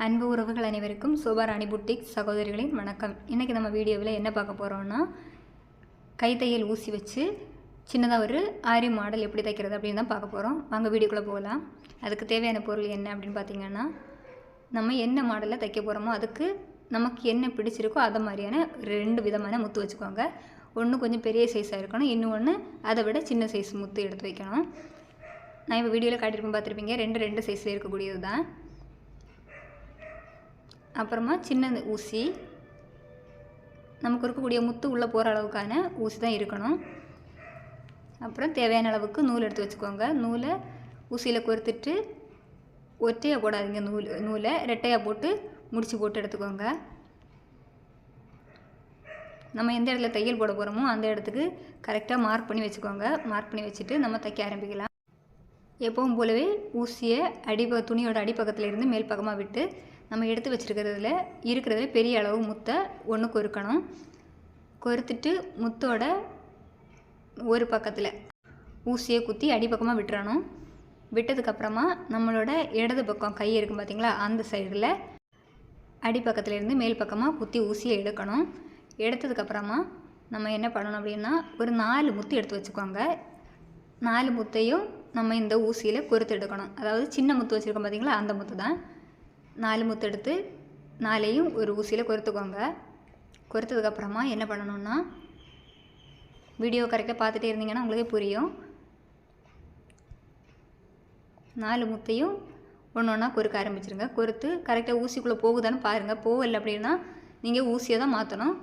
அன்பு உறவுகள் அனைவருக்கும் சோபா ராணி புட்டிக் சகோதரிகளின் வணக்கம். இன்றைக்கி நம்ம வீடியோவில் என்ன பார்க்க போகிறோம்னா கைத்தையல் ஊசி வச்சு சின்னதாக ஒரு ஆரி மாடல் எப்படி தைக்கிறது அப்படின்னு தான் பார்க்க போகிறோம் வாங்க வீடியோக்குள்ளே போகலாம். அதுக்கு தேவையான பொருள் என்ன அப்படின்னு பார்த்தீங்கன்னா நம்ம என்ன மாடலில் தைக்க போகிறோமோ அதுக்கு நமக்கு என்ன பிடிச்சிருக்கோ அதை மாதிரியான ரெண்டு விதமான முத்து வச்சுக்கோங்க. ஒன்று கொஞ்சம் பெரிய சைஸாக இருக்கணும். இன்னொன்று அதை விட சின்ன சைஸ் முத்து எடுத்து வைக்கணும். நான் இப்போ வீடியோவில் காட்டியிருப்பேன் பார்த்துருப்பீங்க. ரெண்டு ரெண்டு சைஸில் இருக்கக்கூடியது தான் அப்புறமா சின்ன ஊசி. நமக்கு இருக்கக்கூடிய முத்து உள்ளே போகிற அளவுக்கான ஊசி தான் இருக்கணும். அப்புறம் தேவையான அளவுக்கு நூல் எடுத்து வச்சுக்கோங்க. நூலை ஊசியில் கொறுத்துட்டு ஒற்றையாக போடாதீங்க நூல் நூலை. ரெட்டையாக போட்டு முடிச்சு போட்டு எடுத்துக்கோங்க. நம்ம எந்த இடத்துல தையல் போட போகிறோமோ அந்த இடத்துக்கு கரெக்டாக மார்க் பண்ணி வச்சுக்கோங்க. மார்க் பண்ணி வச்சுட்டு நம்ம தைக்க ஆரம்பிக்கலாம். எப்பவும் போலவே ஊசியை அடிப துணியோட அடிப்பக்கத்தில் இருந்து மேல் பக்கமாக விட்டு நம்ம எடுத்து வச்சுருக்கிறதுல இருக்கிறதுல பெரிய அளவு முத்தை ஒன்று கொறுக்கணும். கொறுத்துட்டு முத்தோட ஒரு பக்கத்தில் ஊசியை குத்தி அடிப்பக்கமாக விட்டுறணும். விட்டதுக்கப்புறமா நம்மளோட இடது பக்கம் கை இருக்கும் பார்த்தீங்களா அந்த சைடில் அடிப்பக்கத்துலேருந்து மேல் பக்கமாக குத்தி ஊசியை எடுக்கணும். எடுத்ததுக்கப்புறமா நம்ம என்ன பண்ணணும் அப்படின்னா ஒரு நாலு முத்து எடுத்து வச்சுக்கோங்க. நாலு முத்தையும் நம்ம இந்த ஊசியில் கொறுத்து எடுக்கணும். அதாவது சின்ன முத்து வச்சுருக்கோம் பார்த்தீங்களா அந்த முத்து தான் நாலு முத்து எடுத்து நாலையும் ஒரு ஊசியில் கொறுத்துக்கோங்க. கொறுத்ததுக்கப்புறமா என்ன பண்ணணும்னா வீடியோ கரெக்டாக பார்த்துட்டே இருந்தீங்கன்னா உங்களுக்கே புரியும். நாலு முத்தையும் ஒன்று ஒன்றா கொறுக்க ஆரம்பிச்சிருங்க. கொறுத்து கரெக்டாக ஊசிக்குள்ளே போகுதான்னு பாருங்கள் போகலை அப்படின்னா நீங்கள் ஊசியை தான் மாற்றணும்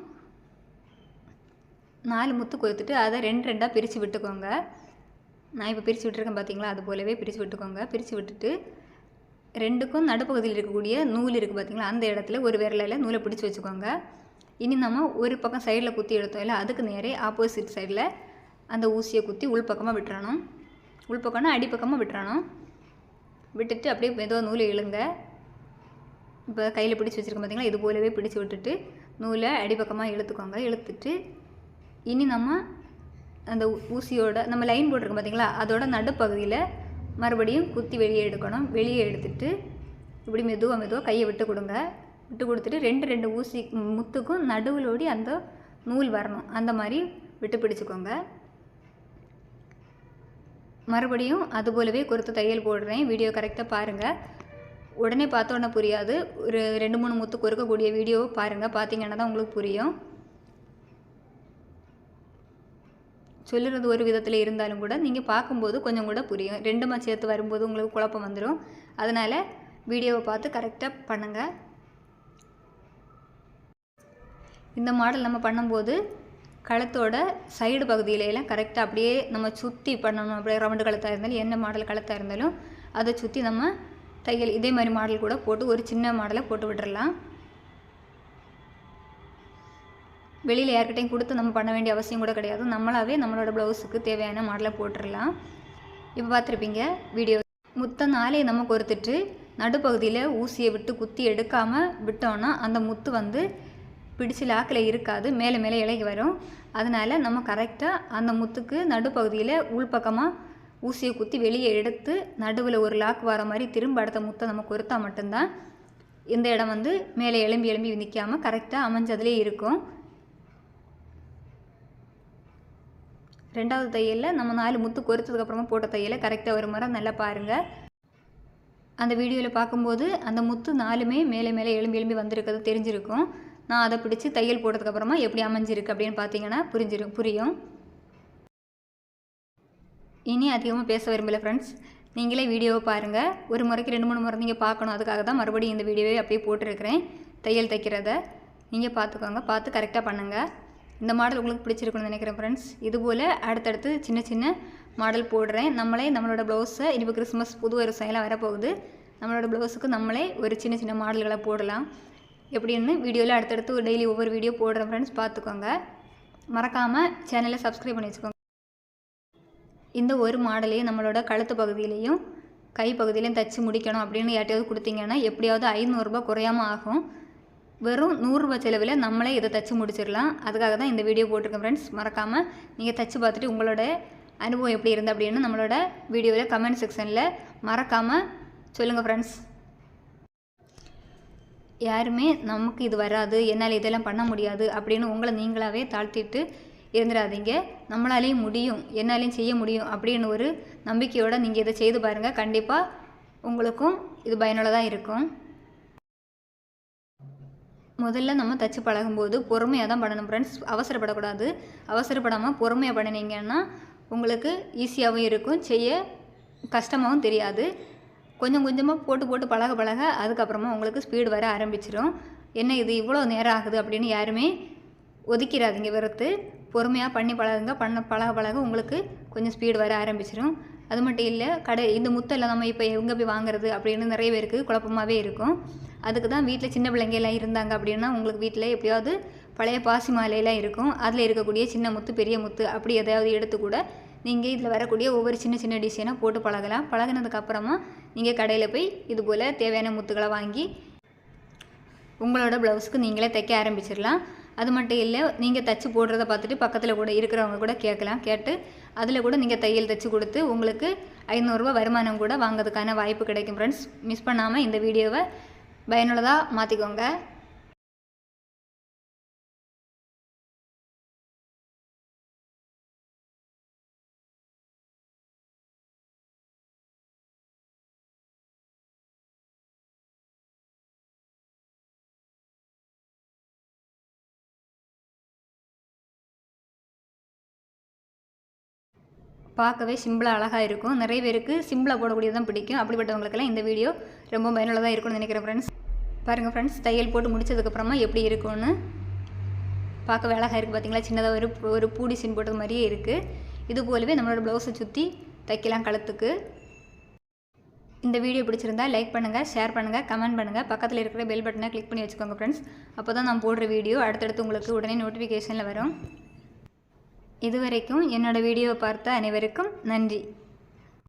நாலு முத்து கொறுத்துட்டு அதை ரெண்டு ரெண்டாக பிரித்து விட்டுக்கோங்க. நான் இப்போ பிரித்து விட்டுருக்கேன் பார்த்தீங்களா அது போலவே பிரித்து விட்டுக்கோங்க. பிரித்து விட்டுட்டு ரெண்டுக்கும் நடுப்பகுதியில் இருக்கக்கூடிய நூல் இருக்குது பார்த்தீங்களா அந்த இடத்துல ஒரு விரலில் நூலை பிடிச்சி வச்சுக்கோங்க. இனி நம்ம ஒரு பக்கம் சைடில் குத்தி எடுத்தோம் இல்லை அதுக்கு நேரே ஆப்போசிட் சைடில் அந்த ஊசியை குத்தி உள்பக்கமாக விட்டுறணும். உள்பக்கம்னா அடிப்பக்கமாக விட்டுறணும். விட்டுட்டு அப்படியே மெதுவாக நூலை இழுங்க. இப்போ கையில் பிடிச்சி வச்சுருக்கோம் பார்த்தீங்களா இது போலவே பிடிச்சி விட்டுட்டு நூலை அடிப்பக்கமாக இழுத்துக்கோங்க. இழுத்துட்டு இனி நம்ம அந்த ஊசியோட நம்ம லைன் போட்டிருக்கோம் பார்த்தீங்களா அதோட நடுப்பகுதியில் மறுபடியும் குத்தி வெளியே எடுக்கணும். வெளியே எடுத்துட்டு இப்படி மெதுவாக மெதுவாக கையை விட்டு கொடுங்க. விட்டு கொடுத்துட்டு ரெண்டு ரெண்டு ஊசி முத்துக்கும் நடுவிலோடி அந்த நூல் வரணும். அந்த மாதிரி விட்டு பிடிச்சிக்கோங்க. மறுபடியும் அது போலவே கொடுத்து தையல் போடுறேன். வீடியோ கரெக்டாக பாருங்கள் உடனே பார்த்தோன்னே புரியாது. ஒரு ரெண்டு மூணு முத்து கொடுக்கக்கூடிய வீடியோவை பாருங்கள் பார்த்தீங்கன்னா தான் உங்களுக்கு புரியும். சொல்லுறது ஒரு விதத்தில் இருந்தாலும் கூட நீங்கள் பார்க்கும்போது கொஞ்சம் கூட புரியும். ரெண்டுமா சேர்த்து வரும்போது உங்களுக்கு குழப்பம் வந்துடும் அதனால் வீடியோவை பார்த்து கரெக்டாக பண்ணுங்கள் இந்த மாடல் நம்ம பண்ணும்போது கழுத்தோட சைடு பகுதியிலலாம் கரெக்டாக அப்படியே நம்ம சுற்றி பண்ணணும். அப்படியே ரவுண்டு கழுத்தாக இருந்தாலும் என்ன மாடல் கழுத்தாக இருந்தாலும் அதை சுற்றி நம்ம தையல் இதே மாதிரி மாடல் கூட போட்டு ஒரு சின்ன மாடலை போட்டு விட்டுறலாம். வெளியில் யார்கிட்டையும் கொடுத்து நம்ம பண்ண வேண்டிய அவசியம் கூட கிடையாது. நம்மளாவே நம்மளோட ப்ளவுஸுக்கு தேவையான மாடலை போட்டுடலாம் இப்போ பார்த்துருப்பீங்க வீடியோ முத்த நாளே நம்ம கொடுத்துட்டு நடுப்பகுதியில் ஊசியை விட்டு குத்தி எடுக்காமல் விட்டோன்னா அந்த முத்து வந்து பிடிச்சி லாக்கில் இருக்காது. மேலே மேலே இலகி வரும். அதனால் நம்ம கரெக்டாக அந்த முத்துக்கு நடுப்பகுதியில் உள்பக்கமாக ஊசியை குத்தி வெளியே எடுத்து நடுவில் ஒரு லாக் வர மாதிரி திரும்ப அடுத்த முத்தை நம்ம கொறுத்தா மட்டும்தான். இந்த இடம் வந்து மேலே எலும்பி எலும்பி நிற்காமல் கரெக்டாக அமைஞ்சதுலேயே இருக்கும். ரெண்டாவது தையலில் நம்ம நாலு முத்து கொறுத்ததுக்கப்புறமா போட்ட தையலை கரெக்டாக ஒரு முறை நல்லா பாருங்கள் அந்த வீடியோவில் பார்க்கும்போது அந்த முத்து நாலுமே மேலே மேலே எலும்பி எலும்பி வந்திருக்கிறது தெரிஞ்சிருக்கும். நான் அதை பிடிச்சி தையல் போட்டதுக்கப்புறமா எப்படி அமைஞ்சிருக்கு அப்படின்னு பார்த்தீங்கன்னா புரிஞ்சிரும் புரியும். இனி அதிகமாக பேச விரும்பலை ஃப்ரெண்ட்ஸ் நீங்களே வீடியோவை பாருங்கள் ஒரு முறைக்கு ரெண்டு மூணு முறை நீங்கள் பார்க்கணும். அதுக்காக தான் மறுபடியும் இந்த வீடியோவை அப்படியே போட்டிருக்கிறேன். தையல் தைக்கிறத நீங்கள் பார்த்துக்கோங்க. பார்த்து கரெக்டாக பண்ணுங்கள் இந்த மாடல் உங்களுக்கு பிடிச்சிருக்குன்னு நினைக்கிறேன் ஃப்ரெண்ட்ஸ் இதுபோல் அடுத்தடுத்து சின்ன சின்ன மாடல் போடுறேன். நம்மளே நம்மளோட ப்ளவுஸை இனிப்பு கிறிஸ்மஸ் புது ஒரு சைலாக வரப்போகுது. நம்மளோட ப்ளவுஸுக்கு நம்மளே ஒரு சின்ன சின்ன மாடல்களை போடலாம். எப்படின்னு வீடியோவில் அடுத்தடுத்து ஒரு டெய்லி ஒவ்வொரு வீடியோ போடுறேன் ஃப்ரெண்ட்ஸ் பார்த்துக்கோங்க. மறக்காமல் சேனலை சப்ஸ்கிரைப் பண்ணி வச்சுக்கோங்க. இந்த ஒரு மாடலையும் நம்மளோட கழுத்து பகுதியிலையும் கை பகுதியிலையும் தைச்சி முடிக்கணும் அப்படின்னு யார்ட்டையாவது கொடுத்தீங்கன்னா எப்படியாவது ஐநூறுரூபா குறையாமல் ஆகும். வெறும் நூறுரூவா செலவில் நம்மளே இதை தைச்சி முடிச்சிடலாம். அதுக்காக தான் இந்த வீடியோ போட்டிருக்கேன் ஃப்ரெண்ட்ஸ் மறக்காமல் நீங்கள் தைச்சி பார்த்துட்டு உங்களோட அனுபவம் எப்படி இருந்தது அப்படின்னு நம்மளோட வீடியோவில் கமெண்ட் செக்ஷனில் மறக்காமல் சொல்லுங்கள் ஃப்ரெண்ட்ஸ் யாருமே நமக்கு இது வராது என்னால் இதெல்லாம் பண்ண முடியாது அப்படின்னு உங்களை நீங்களாகவே தாழ்த்திட்டு இருந்துடாதீங்க. நம்மளாலேயும் முடியும் என்னாலையும் செய்ய முடியும் அப்படின்னு ஒரு நம்பிக்கையோடு நீங்கள் இதை செய்து பாருங்கள் கண்டிப்பாக உங்களுக்கும் இது பயனுள்ளதாக இருக்கும். முதல்ல நம்ம தச்சு பழகும்போது பொறுமையாக தான் பண்ணணும் ஃப்ரெண்ட்ஸ் அவசரப்படக்கூடாது. அவசரப்படாமல் பொறுமையாக பண்ணினீங்கன்னா உங்களுக்கு ஈஸியாகவும் இருக்கும். செய்ய கஷ்டமாகவும் தெரியாது. கொஞ்சம் கொஞ்சமாக போட்டு போட்டு பழக பழக அதுக்கப்புறமா உங்களுக்கு ஸ்பீடு வர ஆரம்பிச்சிடும் என்ன இது இவ்வளோ நேரம் ஆகுது அப்படின்னு யாருமே ஒதுக்கிறாதீங்க வெறுத்து. பொறுமையாக பண்ணி பழகுங்க. பண்ண பழக பழக உங்களுக்கு கொஞ்சம் ஸ்பீடு வர ஆரம்பிச்சிடும் அது மட்டும் இல்லை கடை இந்த முத்தெல்லாம் நம்ம இப்போ எங்கே போய் வாங்குறது அப்படின்னு நிறைய பேருக்கு குழப்பமாகவே இருக்கும். அதுக்கு தான் வீட்டில் சின்ன பிள்ளைங்கலாம் இருந்தாங்க அப்படின்னா உங்களுக்கு வீட்டில் எப்படியாவது பழைய பாசி மாலையெல்லாம் இருக்கும். அதில் இருக்கக்கூடிய சின்ன முத்து பெரிய முத்து அப்படி எதையாவது எடுத்து கூட நீங்கள் இதில் வரக்கூடிய ஒவ்வொரு சின்ன சின்ன டிசைனாக போட்டு பழகலாம். பழகினதுக்கப்புறமா நீங்கள் கடையில் போய் இது போல் தேவையான முத்துக்களை வாங்கி உங்களோட ப்ளவுஸுக்கு நீங்களே தைக்க ஆரம்பிச்சிடலாம். அது மட்டும் இல்லை நீங்கள் தச்சு போடுறத பார்த்துட்டு பக்கத்தில் கூட இருக்கிறவங்க கூட கேட்கலாம். கேட்டு அதில் கூட நீங்கள் தையல் தைச்சு கொடுத்து உங்களுக்கு ஐநூறுரூவா வருமானம் கூட வாங்கிறதுக்கான வாய்ப்பு கிடைக்கும் ஃப்ரெண்ட்ஸ் மிஸ் பண்ணாமல் இந்த வீடியோவை பயனுள்ளதாக மாற்றிக்கோங்க பார்க்கவே சிம்பிளாக அழகாக இருக்கும். நிறைய பேருக்கு சிம்பிளாக போடக்கூடியது தான் பிடிக்கும். அப்படிப்பட்டவங்களுக்கெல்லாம் இந்த வீடியோ ரொம்ப பயனுள்ளதாக இருக்கும்னு நினைக்கிறேன் ஃப்ரெண்ட்ஸ் பாருங்கள் ஃப்ரெண்ட்ஸ் தையல் போட்டு முடிச்சதுக்கப்புறமா எப்படி இருக்கும்னு பார்க்கவே அழகாக இருக்குது பார்த்தீங்களா சின்னதாக ஒரு ஒரு பூடி சீன் போட்டது மாதிரியே இருக்குது இது போலவே நம்மளோட ப்ளவுஸை சுற்றி தைக்கலாம் கழுத்துக்கு இந்த வீடியோ பிடிச்சிருந்தா லைக் பண்ணுங்கள் ஷேர் பண்ணுங்கள் கமெண்ட் பண்ணுங்கள் பக்கத்தில் இருக்கிற பெல் பட்டனை கிளிக் பண்ணி வச்சுக்கோங்க ஃப்ரெண்ட்ஸ் அப்போ தான் நான் போடுற வீடியோ அடுத்தடுத்து உங்களுக்கு உடனே நோட்டிஃபிகேஷனில் வரும். இதுவரைக்கும் என்னோடய வீடியோவை பார்த்த அனைவருக்கும் நன்றி.